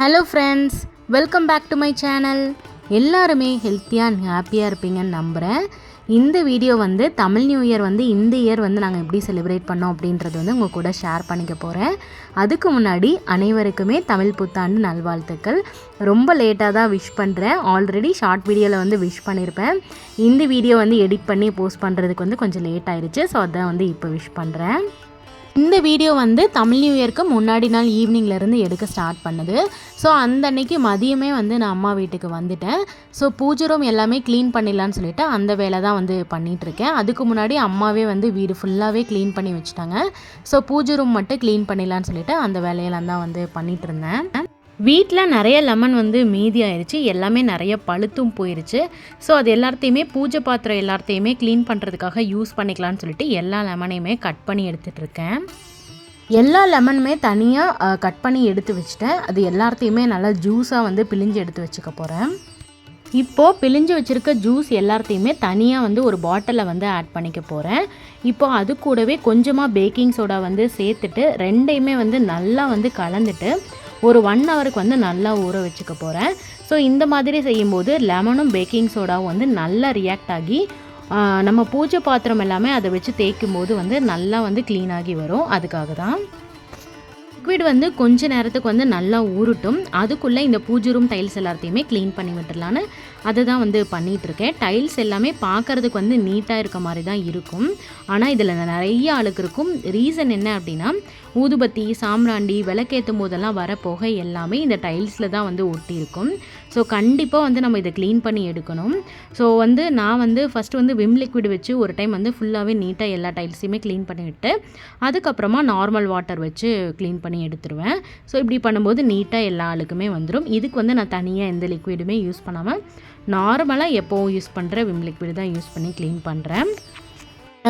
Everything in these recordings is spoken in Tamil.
Hello friends welcome back to my channel எல்லாருமே ஹெல்த்தியாக ஹாப்பியாக இருப்பீங்கன்னு நம்புகிறேன் இந்த வீடியோ வந்து தமிழ் நியூ இயர் வந்து இந்த இயர் வந்து நாங்கள் எப்படி செலிப்ரேட் பண்ணோம் அப்படின்றது வந்து உங்கள் கூட ஷேர் பண்ணிக்க போகிறேன் அதுக்கு முன்னாடி அனைவருக்குமே தமிழ் புத்தாண்டு நல்வாழ்த்துக்கள். ரொம்ப லேட்டாக தான் விஷ் பண்ணுறேன் ஆல்ரெடி ஷார்ட் வீடியோவில் வந்து விஷ் பண்ணியிருப்பேன் இந்த வீடியோ வந்து எடிட் பண்ணி போஸ்ட் பண்ணுறதுக்கு வந்து கொஞ்சம் லேட் ஆயிடுச்சு ஸோ அதான் வந்து இப்போ விஷ் பண்ணுறேன் இந்த வீடியோ வந்து தமிழ் நியூ இயர்க்கு முன்னாடி நாள் ஈவினிங்லேருந்து எடுக்க ஸ்டார்ட் பண்ணுது. ஸோ அந்த அன்னைக்கு மதியமே வந்து நான் அம்மா வீட்டுக்கு வந்துட்டேன். ஸோ பூஜை ரூம் எல்லாமே க்ளீன் பண்ணிடலான்னு சொல்லிட்டு அந்த வேலை தான் வந்து பண்ணிகிட்ருக்கேன் அதுக்கு முன்னாடி அம்மாவே வந்து வீடு ஃபுல்லாகவே க்ளீன் பண்ணி வச்சுட்டாங்க. ஸோ பூஜை ரூம் மட்டும் க்ளீன் பண்ணிடலான்னு சொல்லிட்டு அந்த வேலையெல்லாம் தான் வந்து பண்ணிகிட்டு இருந்தேன். வீட்டில் நிறைய லெமன் வந்து மீதி ஆயிடுச்சு எல்லாமே நிறைய பழுத்தும் போயிருச்சு. ஸோ அது எல்லாத்தையுமே பூஜை பாத்திரம் எல்லாத்தையுமே க்ளீன் பண்ணுறதுக்காக யூஸ் பண்ணிக்கலாம்னு சொல்லிட்டு எல்லா லெமனையுமே கட் பண்ணி எடுத்துகிட்ருக்கேன் எல்லா லெமனுமே தனியாக கட் பண்ணி எடுத்து வச்சுட்டேன். அது எல்லாத்தையுமே நல்லா ஜூஸாக வந்து பிழிஞ்சு எடுத்து வச்சுக்க போகிறேன் இப்போது பிழிஞ்சு வச்சுருக்க ஜூஸ் எல்லாத்தையுமே தனியாக வந்து ஒரு பாட்டிலில் வந்து ஆட் பண்ணிக்க போகிறேன் இப்போது அது கூடவே கொஞ்சமாக பேக்கிங் சோடா வந்து சேர்த்துட்டு ரெண்டையுமே வந்து நல்லா வந்து கலந்துட்டு ஒரு ஒன் ஹவருக்கு வந்து நல்லா ஊற வச்சுக்க போகிறேன் ஸோ இந்த மாதிரி செய்யும்போது லெமனும் பேக்கிங் சோடாவும் வந்து நல்லா ரியாக்ட் ஆகி நம்ம பூஜை பாத்திரம் எல்லாமே அதை வச்சு தேய்க்கும் போது வந்து நல்லா வந்து க்ளீனாகி வரும். அதுக்காக தான். லிக்விட் வந்து கொஞ்ச நேரத்துக்கு வந்து நல்லா ஊறட்டும். அதுக்குள்ளே இந்த பூஜை ரூம் டைல்ஸ் எல்லாத்தையுமே க்ளீன் பண்ணி விட்டுடலான்னு அதை தான் வந்து பண்ணிகிட்ருக்கேன் டைல்ஸ் எல்லாமே பார்க்கறதுக்கு வந்து நீட்டாக இருக்க மாதிரி தான் இருக்கும். ஆனால் இதில் நிறைய அழுக்கு இருக்கும். ரீசன் என்ன அப்படின்னா ஊதுபத்தி சாம்பிராண்டி விளக்கேற்றும் போதெல்லாம் வர புகை எல்லாமே இந்த டைல்ஸில் தான் வந்து ஒட்டி இருக்கும் ஸோ கண்டிப்பாக வந்து நம்ம இதை க்ளீன் பண்ணி எடுக்கணும். ஸோ வந்து நான் வந்து ஃபஸ்ட்டு வந்து விம் லிக்விட் வச்சு ஒரு டைம் வந்து ஃபுல்லாகவே நீட்டாக எல்லா டைல்ஸையுமே க்ளீன் பண்ணிவிட்டு அதுக்கப்புறமா நார்மல் வாட்டர் வச்சு க்ளீன் பண்ணி எடுத்துருவேன். ஸோ இப்படி பண்ணும்போது நீட்டாக எல்லா ஆளுக்குமே வந்துடும் இதுக்கு வந்து நான் தனியாக எந்த லிக்விடுமே யூஸ் பண்ணாமல் நார்மலாக எப்போவும் யூஸ் பண்ணுற விம் லிக்விட் தான் யூஸ் பண்ணி க்ளீன் பண்ணுறேன்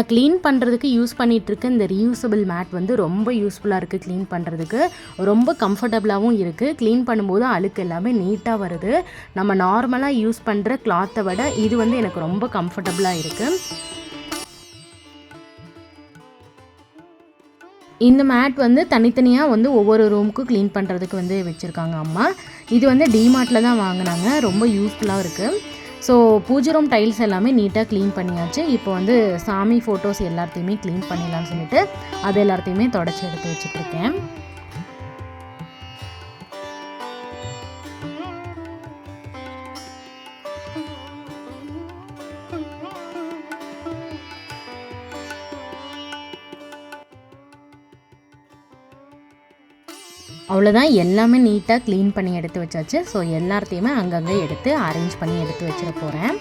நான் க்ளீன் பண்ணுறதுக்கு யூஸ் பண்ணிகிட்ருக்க இந்த ரீயூசபிள் மேட் வந்து ரொம்ப யூஸ்ஃபுல்லாக இருக்குது க்ளீன் பண்ணுறதுக்கு ரொம்ப கம்ஃபர்டபுளாகவும் இருக்குது க்ளீன் பண்ணும்போது அழுக்கு எல்லாமே நீட்டாக வருது. நம்ம நார்மலாக யூஸ் பண்ணுற கிளாத்தை விட இது வந்து எனக்கு ரொம்ப கம்ஃபர்டபுளாக இருக்குது இந்த மேட் வந்து தனித்தனியாக வந்து ஒவ்வொரு ரூமுக்கும் க்ளீன் பண்ணுறதுக்கு வந்து வச்சுருக்காங்க அம்மா. இது வந்து டிமார்ட்டில் தான் வாங்கினாங்க. ரொம்ப யூஸ்ஃபுல்லாக இருக்குது ஸோ பூஜை ரூம் டைல்ஸ் எல்லாமே நீட்டாக க்ளீன் பண்ணியாச்சு. இப்போ வந்து சாமி ஃபோட்டோஸ் எல்லாத்தையுமே க்ளீன் பண்ணிடலாம்னு சொல்லிட்டு அது எல்லாத்தையுமே தொடச்சி எடுத்து வச்சுட்ருக்கேன் அவ்வளோதான் எல்லாமே நீட்டாக க்ளீன் பண்ணி எடுத்து வச்சாச்சு. ஸோ எல்லாத்தையுமே அங்கங்கே எடுத்து அரேஞ்ச் பண்ணி எடுத்து வச்சிட போகிறேன்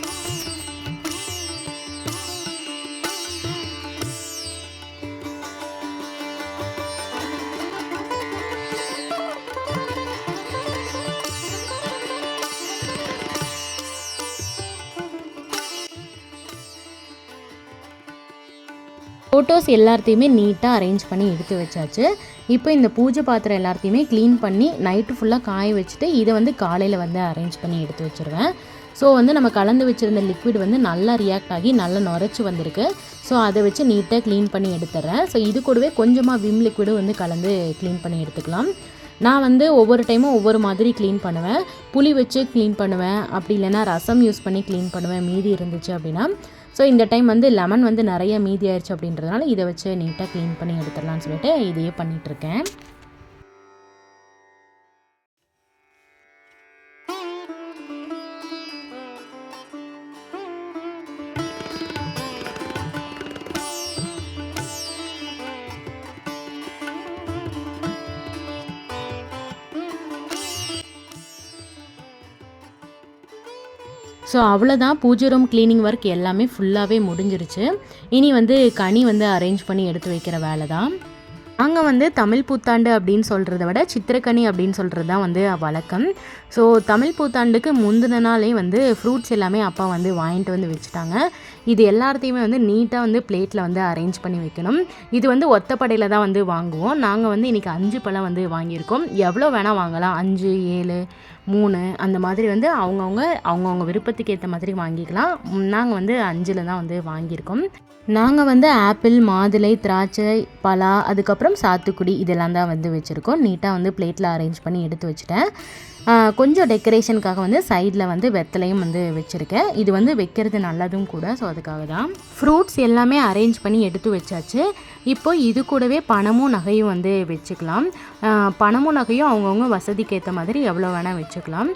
ஃபோட்டோஸ் எல்லாத்தையுமே நீட்டாக அரேஞ்ச் பண்ணி எடுத்து வச்சாச்சு. இப்போ இந்த பூஜை பாத்திரம் எல்லாத்தையுமே க்ளீன் பண்ணி நைட்டு ஃபுல்லாக காய வச்சுட்டு இதை வந்து காலையில் வந்து அரேஞ்ச் பண்ணி எடுத்து வச்சுருவேன். ஸோ வந்து நம்ம கலந்து வச்சுருந்த லிக்விட் வந்து நல்லா ரியாக்ட் ஆகி நல்லா நுரைச்சி வந்திருக்கு. ஸோ அதை வச்சு நீட்டாக க்ளீன் பண்ணி எடுத்துடுறேன் ஸோ இது கூடவே கொஞ்சமாக விம் லிக்விடும் வந்து கலந்து க்ளீன் பண்ணி எடுத்துக்கலாம். நான் வந்து ஒவ்வொரு டைமும் ஒவ்வொரு மாதிரி க்ளீன் பண்ணுவேன். புளி வச்சு க்ளீன் பண்ணுவேன். அப்படி இல்லைன்னா ரசம் யூஸ் பண்ணி க்ளீன் பண்ணுவேன். மீதி இருந்துச்சு அப்படின்னா. ஸோ இந்த டைம் வந்து லெமன் வந்து நிறைய மீதி ஆயிடுச்சு அப்படின்றதுனால இதை வச்சு நீட்டாக க்ளீன் பண்ணி எடுத்துடலாம்னு சொல்லிட்டு இதையே பண்ணிகிட்ருக்கேன் ஸோ அவ்வளோதான் பூஜை ரூம் க்ளீனிங் ஒர்க் எல்லாமே ஃபுல்லாகவே முடிஞ்சிருச்சு. இனி வந்து கனி வந்து அரேஞ்ச் பண்ணி எடுத்து வைக்கிற வேலை தான் நாங்கள் வந்து தமிழ் புத்தாண்டு அப்படின்னு சொல்கிறத விட சித்திரக்கனி அப்படின்னு சொல்கிறது தான் வந்து வழக்கம். ஸோ தமிழ் புத்தாண்டுக்கு முந்தின நாளே வந்து ஃப்ரூட்ஸ் எல்லாமே அப்பா வந்து வாங்கிட்டு வந்து வச்சுட்டாங்க. இது எல்லாத்தையுமே வந்து நீட்டாக வந்து பிளேட்டில் வந்து அரேஞ்ச் பண்ணி வைக்கணும். இது வந்து ஒத்தப்படையில் தான் வந்து வாங்குவோம். நாங்கள் வந்து இன்றைக்கி அஞ்சு பழம் வந்து வாங்கியிருக்கோம். எவ்வளோ வேணால் வாங்கலாம். அஞ்சு ஏழு மூணு அந்த மாதிரி வந்து அவங்கவுங்க அவங்கவுங்க விருப்பத்துக்கு ஏற்ற மாதிரி வாங்கிக்கலாம். நாங்கள் வந்து அஞ்சில் தான் வந்து வாங்கியிருக்கோம். நாங்கள் வந்து ஆப்பிள் மாதுளை திராட்சை பலா அதுக்கப்புறம் சாத்துக்குடி இதெல்லாம் தான் வந்து வச்சுருக்கோம். நீட்டாக வந்து பிளேட்டில் அரேஞ்ச் பண்ணி எடுத்து வச்சுட்டேன். கொஞ்சம் டெக்கரேஷனுக்காக வந்து சைடில் வந்து வெத்தலையும் வந்து வச்சுருக்கேன். இது வந்து வைக்கிறது நல்லதும் கூட ஸோ அதுக்காக தான். ஃப்ரூட்ஸ் எல்லாமே அரேஞ்ச் பண்ணி எடுத்து வச்சாச்சு. இப்போ இது கூடவே பணமும் நகையும் வந்து வச்சுக்கலாம். பணமும் நகையும் அவங்கவுங்க வசதிக்கு ஏற்ற மாதிரி எவ்வளோ வேணால் வச்சுக்கலாம்.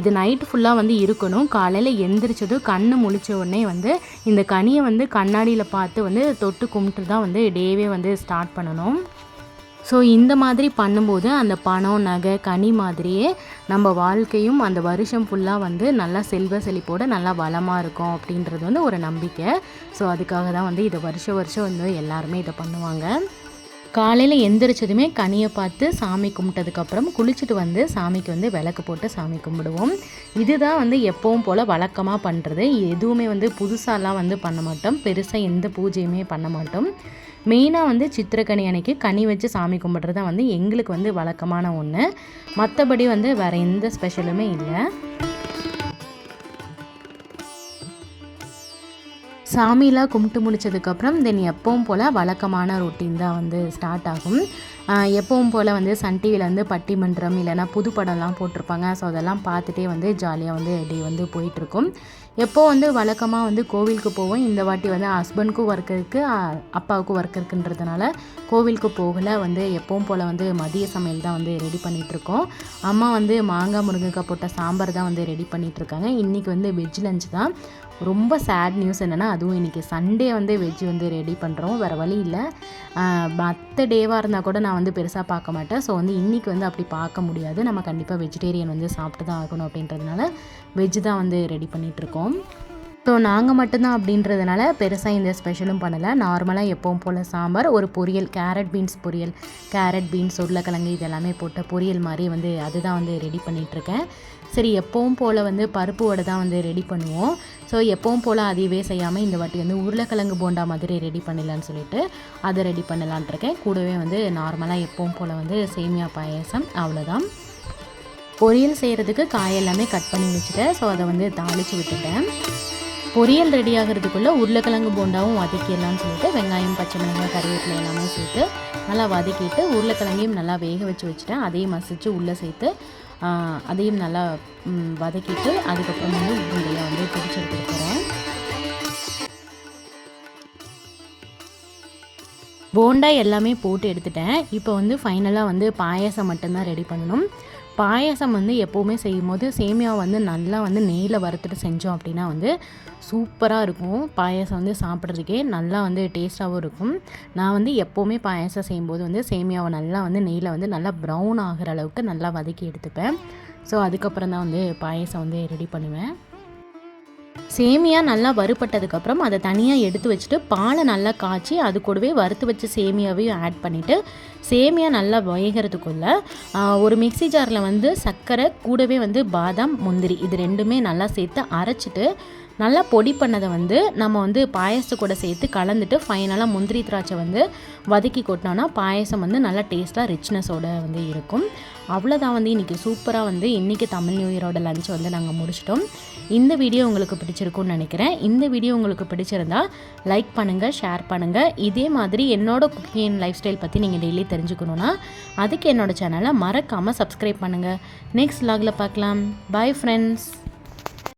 இது நைட் ஃபுல்லாக வந்து இருக்கணும். காலையில் எந்திரிச்சதும் கண் முழிச்ச உடனே வந்து இந்த கனியை வந்து கண்ணாடியில் பார்த்து வந்து தொட்டு கும்பிட்டு தான் வந்து டேவே வந்து ஸ்டார்ட் பண்ணணும். ஸோ இந்த மாதிரி பண்ணும்போது அந்த பணம் நகை கனி மாதிரியே நம்ம வாழ்க்கையும் அந்த வருஷம் ஃபுல்லாக வந்து நல்லா செல்வ செழிப்போடு நல்லா வளமாக இருக்கும் அப்படின்றது வந்து ஒரு நம்பிக்கை. ஸோ அதுக்காக தான் வந்து இதை வருஷம் வருஷம் வந்து எல்லாருமே இதை பண்ணுவாங்க. காலையில் எந்திரிச்சதுமே கனியை பார்த்து சாமி கும்பிட்டதுக்கப்புறம் குளிச்சுட்டு வந்து சாமிக்கு வந்து விளக்கு போட்டு சாமி கும்பிடுவோம். இதுதான் வந்து எப்பவும் போல் வழக்கமாக பண்ணுறது எதுவுமே வந்து புதுசாலாம் வந்து பண்ண மாட்டோம். பெருசாக எந்த பூஜையுமே பண்ண மாட்டோம். மெயினாக வந்து சித்திரக்கனி அன்னைக்கு கனி வச்சு சாமி கும்பிட்றது தான் வந்து எங்களுக்கு வந்து வழக்கமான ஒன்று மற்றபடி வந்து வேறு எந்த ஸ்பெஷலுமே இல்லை. சாமியெலாம் கும்பிட்டு முடித்ததுக்கப்புறம் தென் எப்பவும் போல் வழக்கமான ரொட்டீன் தான் வந்து ஸ்டார்ட் ஆகும். எப்பவும் போல் வந்து சன் டிவியில் வந்து பட்டிமன்றம் இல்லைனா புது படம்லாம் போட்டிருப்பாங்க. ஸோ அதெல்லாம் பார்த்துட்டே வந்து ஜாலியாக வந்து டே வந்து போயிட்டுருக்கும் எப்போ வந்து வழக்கமாக வந்து கோவிலுக்கு போவோம்? இந்த வாட்டி வந்து ஹஸ்பண்ட்க்கும் ஒர்க் இருக்குது அப்பாவுக்கும் ஒர்க் இருக்குன்றதுனால கோவிலுக்கு போகலை. வந்து எப்பவும் போல் வந்து மதிய சமையல் தான் வந்து ரெடி பண்ணிகிட்ருக்கோம் அம்மா வந்து மாங்காய் முருங்கைக்காய் போட்ட சாம்பார் தான் வந்து ரெடி பண்ணிகிட்ருக்காங்க இன்றைக்கி வந்து வெஜ் லஞ்ச் தான். ரொம்ப சேட் நியூஸ் என்னென்னா அதுவும் இன்றைக்கி சண்டே வந்து வெஜ் வந்து ரெடி பண்ணுறோம் வேறு வழி இல்லை. மற்ற டேவாக இருந்தால் கூட நான் வந்து பெருசாக பார்க்க மாட்டேன். ஸோ வந்து இன்றைக்கி வந்து அப்படி பார்க்க முடியாது. நம்ம கண்டிப்பாக வெஜிடேரியன் வந்து சாப்பிட்டு தான் ஆகணும் அப்படின்றதுனால வெஜ் தான் வந்து ரெடி பண்ணிகிட்ருக்கோம் ஸோ நாங்கள் மட்டும்தான் அப்படின்றதுனால பெருசாக இந்த ஸ்பெஷலும் பண்ணலை. நார்மலாக எப்பவும் போல் சாம்பார் ஒரு பொரியல் கேரட் பீன்ஸ் பொரியல். கேரட் பீன்ஸ் உருளைக்கிழங்கு இதெல்லாமே போட்ட பொரியல் மாதிரி வந்து அதுதான் வந்து ரெடி பண்ணிகிட்ருக்கேன் சரி எப்பவும் போல் வந்து பருப்பு வடை தான் வந்து ரெடி பண்ணுவோம். ஸோ எப்பவும் போல் அதையவே செய்யாமல் இந்த வாட்டி வந்து உருளைக்கிழங்கு போண்டா மாதிரி ரெடி பண்ணிடலான்னு சொல்லிட்டு அதை ரெடி பண்ணலான்ட்ருக்கேன் கூடவே வந்து நார்மலாக எப்பவும் போல் வந்து சேமியா பாயசம் அவ்வளோதான் பொரியல் செய்கிறதுக்கு காய் எல்லாமே கட் பண்ணி வச்சுட்டேன். ஸோ அதை வந்து தாளித்து விட்டுட்டேன். பொரியல் ரெடி ஆகிறதுக்குள்ளே உருளைக்கிழங்கு போண்டாவும் வதக்கிடலாம்னு சொல்லிட்டு வெங்காயம் பச்சை மிளகாய் கருவேப்பிலை எல்லாமே சேர்த்து நல்லா வதக்கிட்டு உருளைக்கிழங்கையும் நல்லா வேக வச்சு வச்சுட்டேன். அதையும் மசித்து உள்ளே சேர்த்து அதையும் நல்லா வதக்கிட்டு அதுக்கப்புறம் வந்து உருண்டையை வந்து பிடிச்சி எடுத்துருக்கிறேன் போண்டா எல்லாமே போட்டு எடுத்துட்டேன். இப்போ வந்து ஃபைனலாக வந்து பாயசம் மட்டும்தான் ரெடி பண்ணணும். பாயசம் வந்து எப்போவுமே செய்யும் போது சேமியா வந்து நல்லா வந்து நெய்யில் வறுத்துட்டு செஞ்சோம் அப்படின்னா வந்து சூப்பராக இருக்கும். பாயசம் வந்து சாப்பிட்றதுக்கே நல்லா வந்து டேஸ்ட்டாகவும் இருக்கும். நான் வந்து எப்போவுமே பாயசம் செய்யும்போது வந்து சேமியாவை நல்லா வந்து நெய்யில் வந்து நல்லா ப்ரௌன் ஆகிற அளவுக்கு நல்லா வதக்கி எடுத்துப்பேன். ஸோ அதுக்கப்புறம் தான் வந்து பாயசம் வந்து ரெடி பண்ணுவேன். சேமியா நல்லா வறுபட்டதுக்கப்புறம் அதை தனியாக எடுத்து வச்சுட்டு பாலை நல்லா காய்ச்சி அது கூடவே வறுத்து வச்ச சேமியாவையும் ஆட் பண்ணிவிட்டு சேமியா நல்லா வேகிறதுக்குள்ளே ஒரு மிக்சி ஜாரில் வந்து சர்க்கரை கூடவே வந்து பாதாம் முந்திரி இது ரெண்டுமே நல்லா சேர்த்து அரைச்சிட்டு நல்லா பொடி பண்ணதை வந்து நம்ம வந்து பாயசத்து கூட சேர்த்து கலந்துட்டு ஃபைனலாக முந்திரி திராட்சை வந்து வதக்கி கொட்டினோன்னா பாயசம் வந்து நல்லா டேஸ்ட்டாக ரிச்னஸோடு வந்து இருக்கும். அவ்வளோதான் வந்து இன்றைக்கி சூப்பராக வந்து இன்றைக்கி தமிழ் நியூ இயரோட லஞ்ச் வந்து நாங்கள் முடிச்சிட்டோம். இந்த வீடியோ உங்களுக்கு பிடிச்சிருக்கும்னு நினைக்கிறேன். இந்த வீடியோ உங்களுக்கு பிடிச்சிருந்தா லைக் பண்ணுங்கள் ஷேர் பண்ணுங்கள் இதே மாதிரி என்னோட குக்கிங் லைஃப் ஸ்டைல் பற்றி நீங்கள் டெய்லி தெரிஞ்சுக்கணுன்னா அதுக்கு என்னோடய சேனலை மறக்காமல் சப்ஸ்கிரைப் பண்ணுங்கள் நெக்ஸ்ட் லாகில் பார்க்கலாம். Bye friends